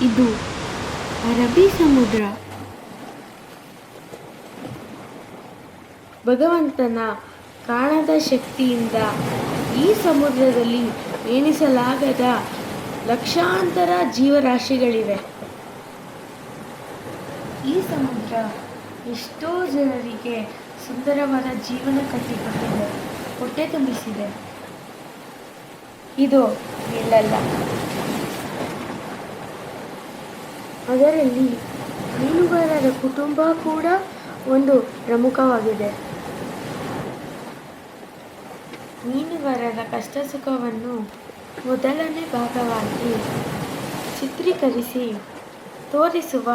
ಇದು ಅರಬ್ಬಿ ಸಮುದ್ರ. ಭಗವಂತನ ಕಾಣದ ಶಕ್ತಿಯಿಂದ ಈ ಸಮುದ್ರದಲ್ಲಿ ಎಣಿಸಲಾಗದ ಲಕ್ಷಾಂತರ ಜೀವರಾಶಿಗಳಿವೆ. ಈ ಸಮುದ್ರ ಎಷ್ಟೋ ಜನರಿಗೆ ಸುಂದರವಾದ ಜೀವನ ಕಟ್ಟಿಕೊಟ್ಟಿದೆ ಹೊಟ್ಟೆ ತುಂಬಿಸಿದೆ. ಇದು ನಿಲ್ಲಲ್ಲ ಅದರಲ್ಲಿ ಮೀನುಗಾರರ ಕುಟುಂಬ ಕೂಡ ಒಂದು ಪ್ರಮುಖವಾಗಿದೆ. ಮೀನುಗಾರರ ಕಷ್ಟ ಸುಖವನ್ನು ಮೊದಲನೇ ಭಾಗವಾಗಿ ಚಿತ್ರೀಕರಿಸಿ ತೋರಿಸುವ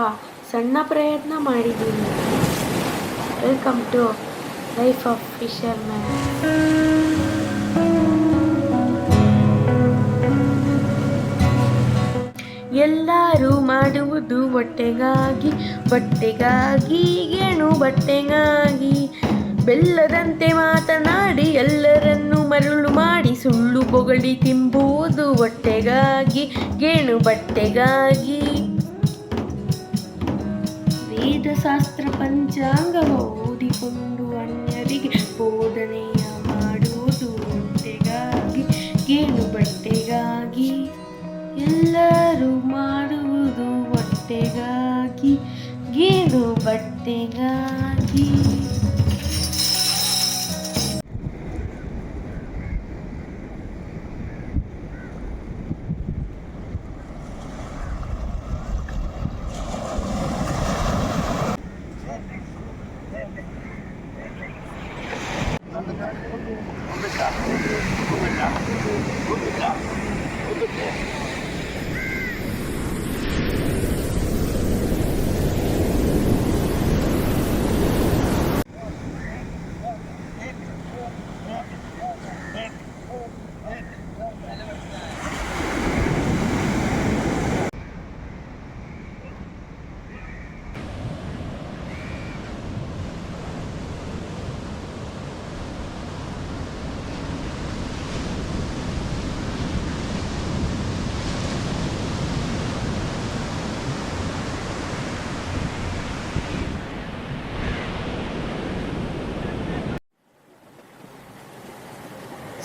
ಸಣ್ಣ ಪ್ರಯತ್ನ ಮಾಡಿದ್ದೀನಿ. Welcome to life of fisherman ಎಲ್ಲರೂ ಮಾಡುವುದು ಹೊಟ್ಟೆಗಾಗಿ, ಬಟ್ಟೆಗಾಗಿ ಗೇಣು ಬಟ್ಟೆಗಾಗಿ. ಬೆಲ್ಲದಂತೆ ಮಾತನಾಡಿ ಎಲ್ಲರನ್ನು ಮರುಳು ಮಾಡಿ ಸುಳ್ಳು ಬೊಗಳಿ ತಿಂಬುವುದು ಹೊಟ್ಟೆಗಾಗಿ ಗೇಣು ಬಟ್ಟೆಗಾಗಿ. ವೇದಶಾಸ್ತ್ರ ಪಂಚಾಂಗ ಓದಿಕೊಂಡು ಅನ್ಯರಿಗೆ ಬೋಧನೆಯ ಮಾಡುವುದು ಹೊಟ್ಟೆಗಾಗಿ ಗೇಣು ಬಟ್ಟೆಗಾಗಿ. ಎಲ್ಲರೂ ಮಾಡುವುದು ಹೊಟ್ಟೆಗಾಗಿ ಗೇಣು ಬಟ್ಟೆಗಾಗಿ.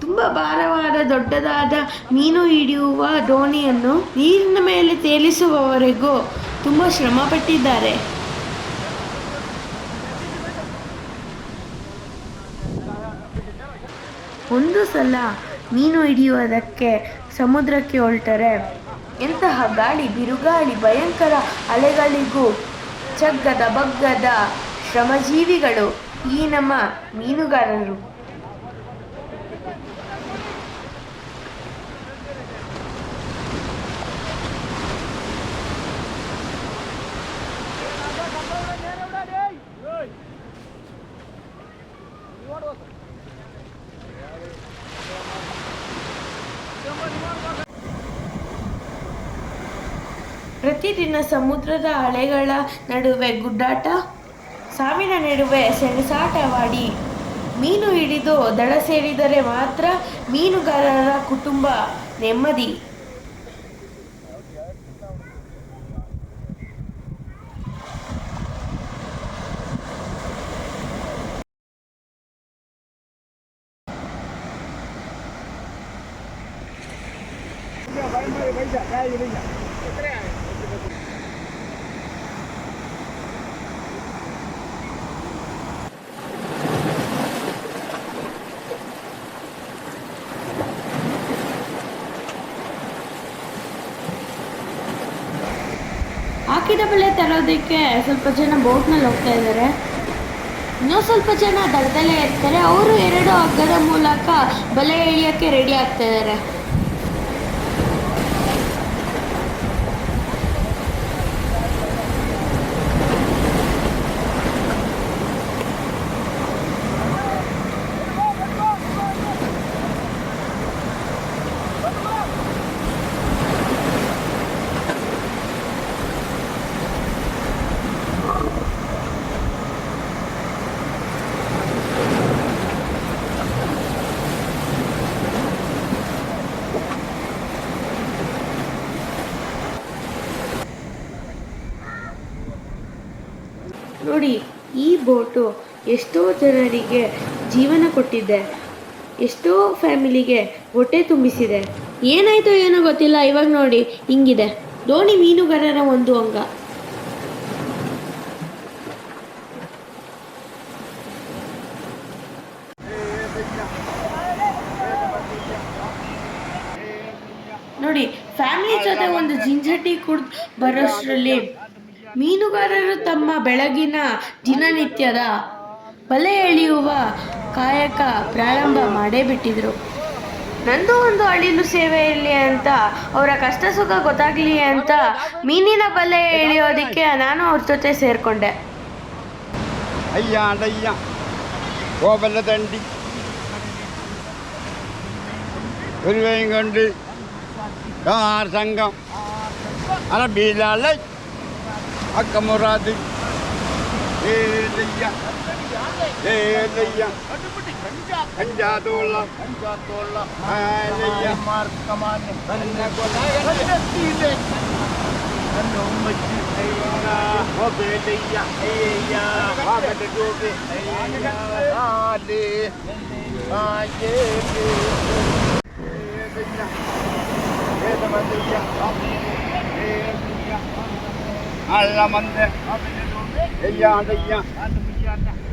ತುಂಬ ಭಾರವಾದ ದೊಡ್ಡದಾದ ಮೀನು ಹಿಡಿಯುವ ದೋಣಿಯನ್ನು ನೀರಿನ ಮೇಲೆ ತೇಲಿಸುವವರೆಗೂ ತುಂಬ ಶ್ರಮಪಟ್ಟಿದ್ದಾರೆ. ಒಂದು ಸಲ ಮೀನು ಹಿಡಿಯುವುದಕ್ಕೆ ಸಮುದ್ರಕ್ಕೆ ಹೊರಟರೆ ಎಂತಹ ಗಾಳಿ ಬಿರುಗಾಳಿ ಭಯಂಕರ ಅಲೆಗಳಿಗೂ ಚಗ್ಗದ ಬಗ್ಗದ ಶ್ರಮಜೀವಿಗಳು ಈ ನಮ್ಮ ಮೀನುಗಾರರು ಪ್ರತಿದಿನ ಸಮುದ್ರದ ಅಲೆಗಳ ನಡುವೆ ಗುಡ್ಡಾಟ, ಸಾವಿನ ನಡುವೆ ಸೆಣಸಾಟವಾಡಿ, ಮೀನು ಹಿಡಿದು ದಡ ಸೇರಿದರೆ ಮಾತ್ರ ಮೀನುಗಾರರ ಕುಟುಂಬ ನೆಮ್ಮದಿ. ಹಾಕಿದ ಬೆಳೆ ತರೋದಕ್ಕೆ ಸ್ವಲ್ಪ ಜನ ಬೋಟ್ನಲ್ಲಿ ಹೋಗ್ತಾ ಇದ್ದಾರೆ. ಇನ್ನೂ ಸ್ವಲ್ಪ ಜನ ದಡದಲ್ಲೇ ಇರ್ತಾರೆ. ಅವರು ಎರಡು ಹಗ್ಗದ ಮೂಲಕ ಬಲೆ ಎಳಿಯೋಕ್ಕೆ ರೆಡಿ ಆಗ್ತಾ ಇದ್ದಾರೆ. ಬೋಟು ಎಷ್ಟೋ ಜನರಿಗೆ ಜೀವನ ಕೊಟ್ಟಿದೆ, ಎಷ್ಟೋ ಫ್ಯಾಮಿಲಿಗೆ ಹೊಟ್ಟೆ ತುಂಬಿಸಿದೆ. ಏನಾಯ್ತೋ ಏನೋ ಗೊತ್ತಿಲ್ಲ, ಇವಾಗ ನೋಡಿ, ಹಿಂಗಿದೆ. ದೋಣಿ ಮೀನುಗಾರರ ಒಂದು ಅಂಗ. ನೋಡಿ, ಫ್ಯಾಮಿಲಿ ಜೊತೆ ಒಂದು ಜಿಂಜಟಿ ಕುಡ್ದು ಬರೋಷ್ಟರಲ್ಲಿ ಮೀನುಗಾರರು ತಮ್ಮ ಬೆಳಗಿನ ದಿನನಿತ್ಯದ ಬಲೆ ಎಳೆಯುವ ಕಾಯಕ ಪ್ರಾರಂಭ ಮಾಡೇ ಬಿಟ್ಟಿದ್ರು. ನಂದು ಒಂದು ಅಳಿಲು ಸೇವೆ ಇರಲಿ ಅಂತ, ಅವರ ಕಷ್ಟ ಸುಖ ಗೊತ್ತಾಗ್ಲಿ ಅಂತ ಮೀನಿನ ಬಲೆ ಎಳೆಯೋದಕ್ಕೆ ನಾನು ಅವ್ರ ಜೊತೆ ಸೇರಿಕೊಂಡೆ. حق مرادك ஏலையா ஏலையா கஞ்சாதோள்ள கஞ்சாதோள்ள ஏலையா மார்க்கமான கண்ண கொலையிலே கண்ண உம்மச்சி ஐயா ஓபேலையா ஐயா பாகட ஜோபி ஐயா ஆலே ஆயே ஏலையா ஏதமதையா ஆலே ஏலையா അക്കമുറാദ് Ilaiah Ilaiah അഞ്ചാത്തോളം ആലയ്യ alla mande eyya adayya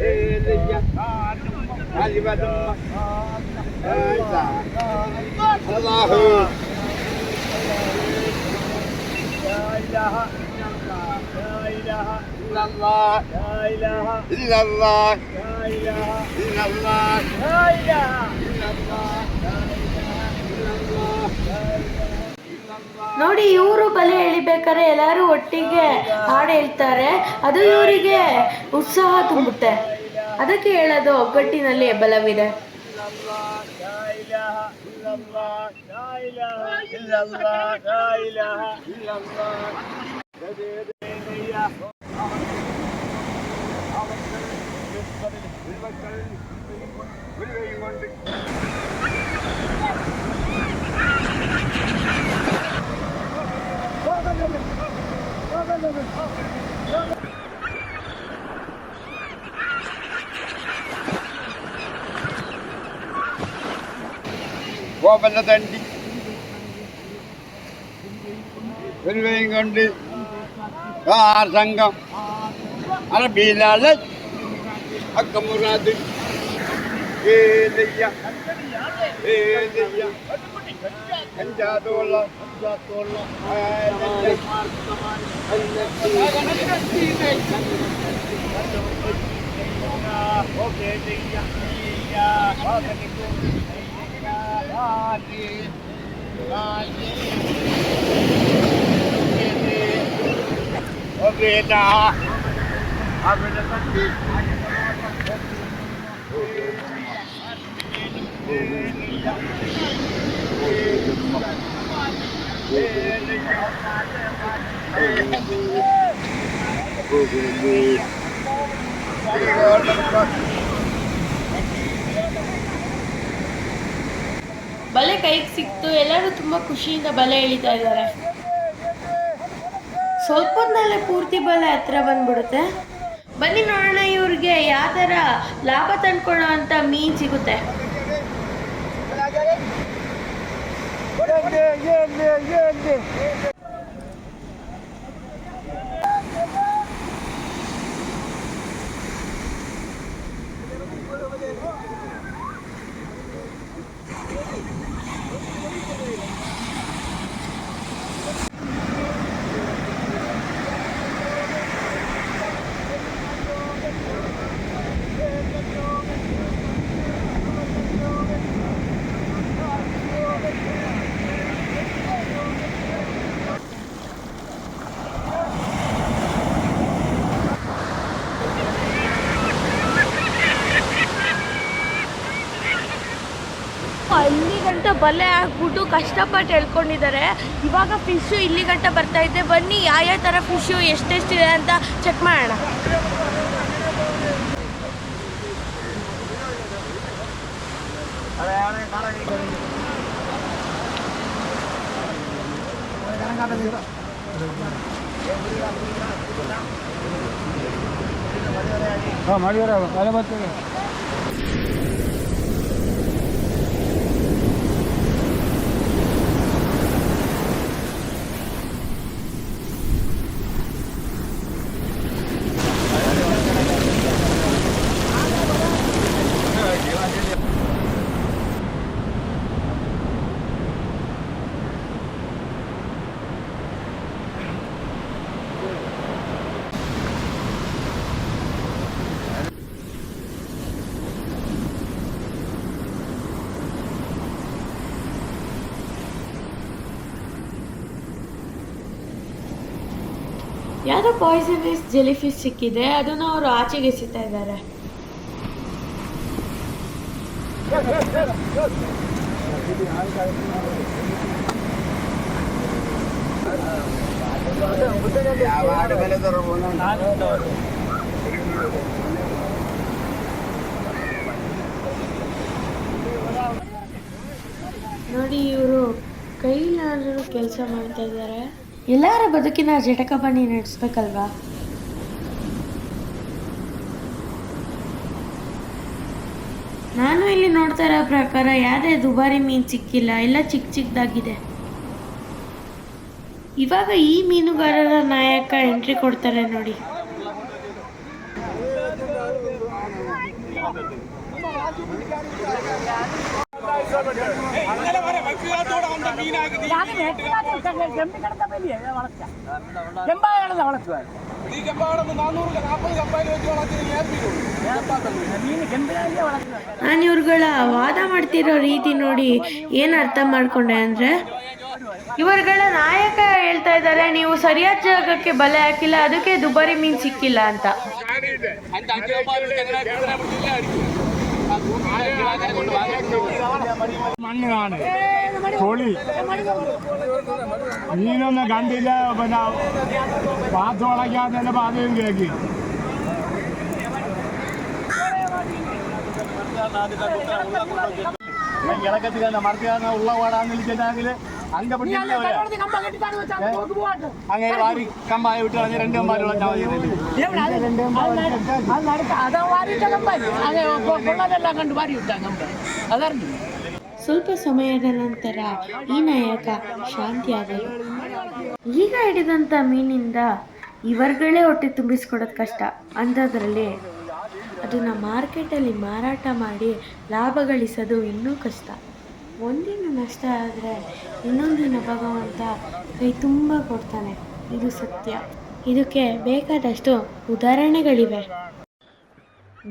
eyya ali badamma ayda Allahu illallah illallah illallah ನೋಡಿ ಇವರು ಬಲೆ ಎಳಿಬೇಕಾದ್ರೆ ಎಲ್ಲರೂ ಒಟ್ಟಿಗೆ ಹಾಡು ಹೇಳ್ತಾರೆ ಅದು ಇವರಿಗೆ ಉತ್ಸಾಹ ತುಂಬುತ್ತೆ ಅದಕ್ಕೆ ಹೇಳೋದು ಒಗ್ಗಟ್ಟಿನಲ್ಲಿ ಬಲವಿದೆ கோபல்ல தண்டி வில்வையும் கொண்டு ஆர் சங்கம்? அரபியிலால அக்கமுராது. ஏதையா ஏதையா ننجادوا الله ننجادوا الله Okay, now. I'm going to continue. ಬಲೆ ಕೈಗೆ ಸಿಕ್ತು, ಎಲ್ಲರೂ ತುಂಬ ಖುಷಿಯಿಂದ ಬಲೆ ಎಳಿತಾ ಇದ್ದಾರೆ. ಸ್ವಲ್ಪ ಪೂರ್ತಿ ಬಲೆ ಹತ್ರ ಬಂದ್ಬಿಡುತ್ತೆ. ಬನ್ನಿ ನೋಡೋಣ ಇವ್ರಿಗೆ ಯಾವ ಥರ ಲಾಭ ತಂದ್ಕೊಳ್ಳೋ ಅಂತ ಮೀನು ಸಿಗುತ್ತೆ. Yendi, yendi, yendi. ಬಲೆ ಹಾಕ್ಬಿಟ್ಟು ಕಷ್ಟಪಟ್ಟು ಎಳ್ಕೊಂಡಿದ್ದಾರೆ. ಇವಾಗ ಫಿಶು ಇಲ್ಲಿ ಗಂಟ ಬರ್ತಾ ಇದೆ. ಬನ್ನಿ, ಯಾವ ಯಾವ ಥರ ಫಿಶು ಎಷ್ಟೆಷ್ಟಿದೆ ಅಂತ ಚೆಕ್ ಮಾಡೋಣ. ಮಾಡಿದಾರೆ ಅಲೆ ಬರ್ತದೆ ಯಾವುದೋ ಪಾಯ್ಸನಸ್ ಜೆಲಿ ಫಿಶ್ ಸಿಕ್ಕಿದೆ, ಅದನ್ನು ಅವರು ಆಚೆಗೆ ಎಸಿತಾ ಇದ್ದಾರೆ. ನೋಡಿ ಇವರು ಕೈಲಾದರೂ ಕೆಲಸ ಮಾಡ್ತಾ ಇದ್ದಾರೆ. ಎಲ್ಲರ ಬದುಕಿನ ಜಟಕ ಬನ್ನಿ ನಡೆಸ್ಬೇಕಲ್ವಾ? ನಾನು ಇಲ್ಲಿ ನೋಡ್ತಾ ಇರೋ ಪ್ರಕಾರ ಯಾವುದೇ ದುಬಾರಿ ಮೀನು ಸಿಕ್ಕಿಲ್ಲ ಎಲ್ಲ ಚಿಕ್ಕ ಚಿಕ್ಕದಾಗಿದೆ ಇವಾಗ ಈ ಮೀನುಗಾರರ ನಾಯಕ ಎಂಟ್ರಿ ಕೊಡ್ತಾರೆ ನೋಡಿ. ನಾನು ಇವ್ರುಗಳ ವಾದ ಮಾಡ್ತಿರೋ ರೀತಿ ನೋಡಿ ಏನು ಅರ್ಥ ಮಾಡ್ಕೊಂಡೆ ಅಂದರೆ, ಇವರುಗಳ ನಾಯಕ ಹೇಳ್ತಾ ಇದ್ದಾರೆ, ನೀವು ಸರಿಯಾದ ಜಾಗಕ್ಕೆ ಬಲೆ ಹಾಕಿಲ್ಲ, ಅದಕ್ಕೆ ದುಬಾರಿ ಮೀನು ಸಿಕ್ಕಿಲ್ಲ ಅಂತ. മണ്ണാണ് തൊളി. മീനൊന്നും കണ്ടില്ല പിന്നെ പാത്തോളയ്ക്കാൻ തന്നെ പാതയും കേക്കി. ഇളക്കത്തിൽ മറക്കാൻ ഉള്ള പാടാന്ന് വിളിച്ചിട്ടാണെങ്കിൽ ಸ್ವಲ್ಪ ಸಮಯದ ನಂತರ ಈ ನಾಯಕ ಶಾಂತಿಯಾದರು ಈಗ ಹಿಡಿದಂಥ ಮೀನಿಂದ ಇವರ್ಗಳೇ ಹೊಟ್ಟೆ ತುಂಬಿಸ್ಕೊಡೋದು ಕಷ್ಟ. ಅಂಥದ್ರಲ್ಲಿ ಅದನ್ನು ಮಾರ್ಕೆಟಲ್ಲಿ ಮಾರಾಟ ಮಾಡಿ ಲಾಭ ಗಳಿಸೋದು ಇನ್ನೂ ಕಷ್ಟ. ಒಂದಿನ ನಷ್ಟ ಆದರೆ ಇನ್ನೊಂದಿನ ಭಗವಂತ ಕೈ ತುಂಬ ಕೊಡ್ತಾನೆ. ಇದು ಸತ್ಯ. ಇದಕ್ಕೆ ಬೇಕಾದಷ್ಟು ಉದಾಹರಣೆಗಳಿವೆ.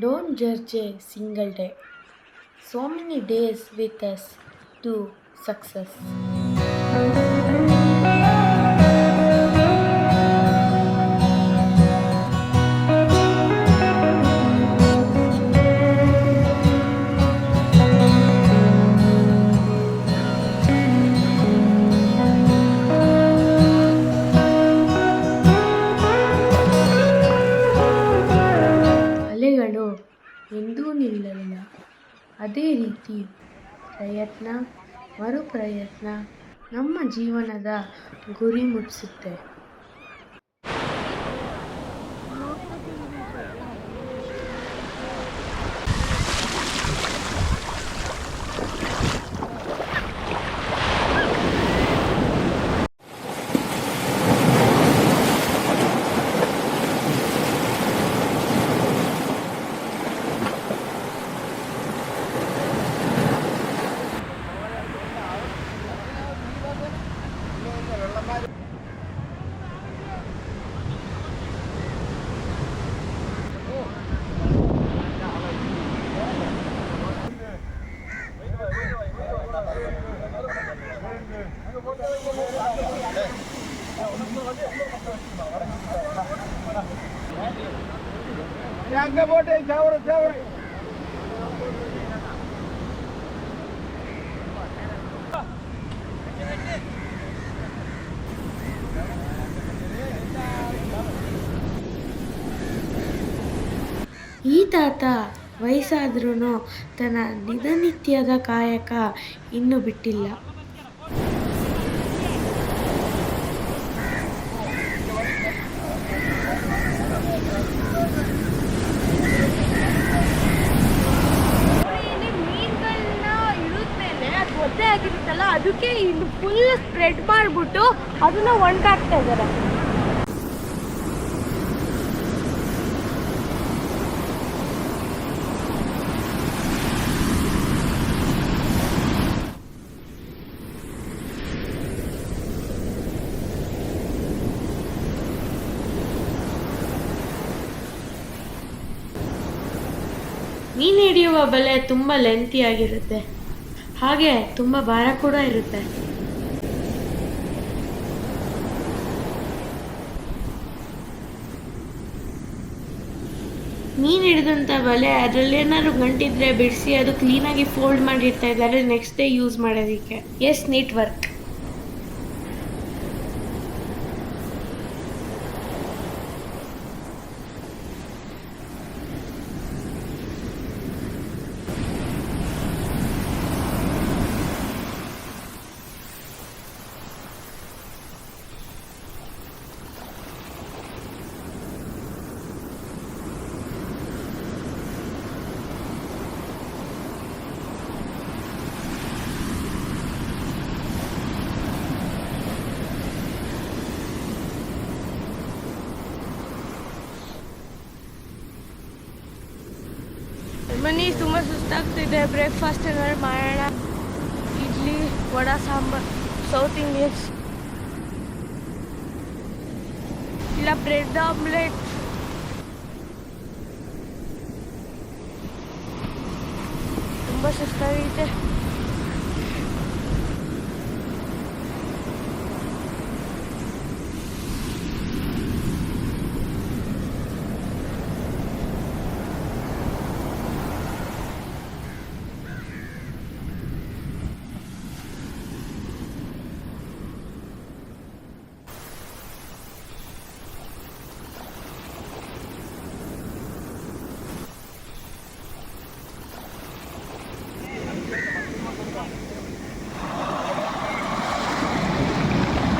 Don't judge a single day so many days with us to success. ಅದೇ ರೀತಿ ಪ್ರಯತ್ನ ಮರುಪ್ರಯತ್ನ ನಮ್ಮ ಜೀವನದ ಗುರಿ ಮುಟ್ಟಿಸುತ್ತೆ ತಾತ ವಯಸ್ಸಾದ್ರೂ ತನ್ನ ದಿನನಿತ್ಯದ ಕಾಯಕ ಇನ್ನೂ ಬಿಟ್ಟಿಲ್ಲ. ಅದಕ್ಕೆ ಇನ್ನು ಫುಲ್ ಸ್ಪ್ರೆಡ್ ಮಾಡಿಬಿಟ್ಟು ಅದನ್ನ ಒಣಗಾಕ್ತಾ ಇದ್ದಾರೆ. ಮೀನು ಹಿಡಿಯುವ ಬಲೆ ತುಂಬ ಲೆಂತಿಯಾಗಿರುತ್ತೆ ಹಾಗೆ ತುಂಬ ಭಾರ ಕೂಡ ಇರುತ್ತೆ. ಮೀನು ಹಿಡಿದಂಥ ಬಲೆ ಅದರಲ್ಲೇನಾದ್ರು ಗಂಟಿದ್ರೆ ಬಿಡಿಸಿ, ಅದು ಕ್ಲೀನಾಗಿ ಫೋಲ್ಡ್ ಮಾಡಿರ್ತಾ ಇದ್ದಾರೆ ನೆಕ್ಸ್ಟ್ ಡೇ ಯೂಸ್ ಮಾಡೋದಕ್ಕೆ. ಎಸ್ ನೀಟ್ ವರ್ಕ್ ಮನಿ ತುಂಬ ಸುಸ್ತಾಗ್ತಿದೆ ಬ್ರೇಕ್ಫಾಸ್ಟ್ ಏನಾದ್ರು ಮಾಡೋಣ ಇಡ್ಲಿ ವಡಾ ಸಾಂಬಾರ್ ಸೌತ್ ಇಂಡಿಯನ್ಸ್ ಇಲ್ಲ ಬ್ರೆಡ್ ಆಮ್ಲೆಟ್ ತುಂಬ ಸುಸ್ತಾಗೈತೆ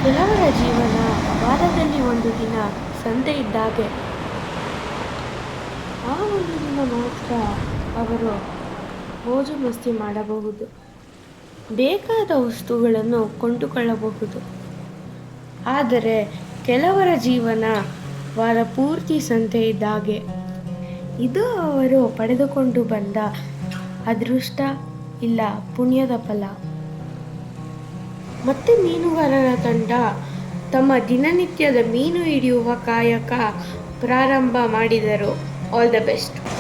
ಕೆಲವರ ಜೀವನ ವಾರದಲ್ಲಿ ಒಂದು ದಿನ ಸಂತೆ ಇದ್ದಾಗೆ. ಆ ಒಂದು ದಿನ ಮಾತ್ರ ಅವರು ಮೋಜು ಮಸ್ತಿ ಮಾಡಬಹುದು. ಬೇಕಾದ ವಸ್ತುಗಳನ್ನು ಕೊಂಡುಕೊಳ್ಳಬಹುದು. ಆದರೆ ಕೆಲವರ ಜೀವನ ವಾರ ಪೂರ್ತಿ ಸಂತೆ ಇದ್ದಾಗೆ. ಇದು ಅವರು ಪಡೆದುಕೊಂಡು ಬಂದ ಅದೃಷ್ಟ ಇಲ್ಲ, ಪುಣ್ಯದ ಫಲ. ಮತ್ತೆ ಮೀನುಗಾರರ ತಂಡ ತಮ್ಮ ದಿನನಿತ್ಯದ ಮೀನು ಹಿಡಿಯುವ ಕಾಯಕ ಪ್ರಾರಂಭ ಮಾಡಿದರು. All the best